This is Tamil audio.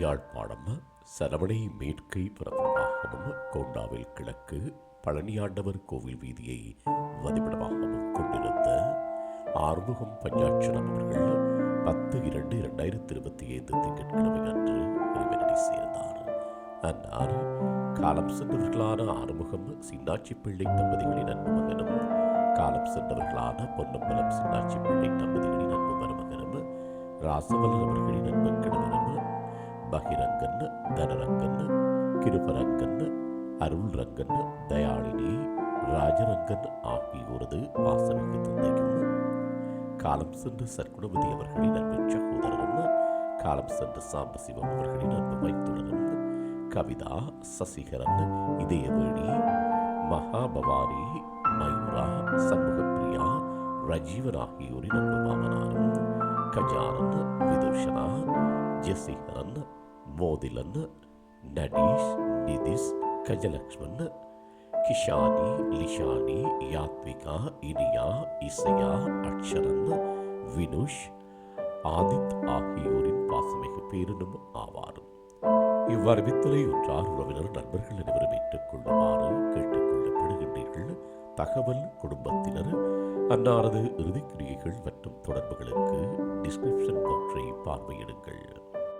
யாழ்ப்பாணம் சரவணை மேற்கை பிரதமராகவும் கோண்டாவில் கிழக்கு பழனியாண்டவர் கோவில் வீதியை வதிப்பிடமாகவும் கொண்டிருந்த ஆறுமுகம் பஞ்சாட்சரம் அவர்கள் பத்து இரண்டு இரண்டாயிரத்தி இருபத்தி ஐந்து திங்கட்கிழமை அன்று இறைவனடி சேர்ந்தார். அன்னார் காலம் சென்றவர்களான ஆறுமுகம் சின்னாச்சி பிள்ளை தம்பதிகளின் அன்பு மகனும் காலம் சென்றவர்களான பொன்னம்பலம் சின்னாச்சி பிள்ளை தம்பதிகளின் அன்பு மருமகனும் ராசவலர் அவர்களின் அன்பு கிழவனும் பகிரங்கன் தனரங்கன் அருள் அருள்ரங்கன் தயாளினி ராஜரங்கன் ஆகியோரது பாசமிகு தந்தைக்கும் காலம் சென்று சர்க்குணபதி அவர்களின் அன்பு சகோதரரும் காலம் சென்று சாம்பசிவம் அவர்களின் அன்பு மைத்துடரும் கவிதா சசிகரன் இதயவேணி மகாபவானி மயூரா சண்முகப்பிரியா ரஜீவன் ஆகியோரின் அன்பு மாமனாரும் கஜானன் விதுஷனா ஜெசிகரன் மோதிலன் நடீஷ் நிதிஷ் கஜலக்ஷ்மன் கிஷானி லிஷானி யாத்விகா இனியா இசையா அக்ஷரன் வினுஷ் ஆதித் ஆகியோரின் பாசமிகு பேரினும் ஆவார். இவ்வாறு உற்றார் உறவினர் நண்பர்கள் அனைவரும் ஏற்றுக்கொள்ளுமாறு கேட்டுக்கொள்ளப்படுகின்றீர்கள். தகவல் குடும்பத்தினர் அன்னாரது இறுதிக்கிரியைகள் மற்றும் தொடர்புகளுக்கு டிஸ்கிரிப்ஷன் பாக்ஸை பார்வையிடுங்கள்.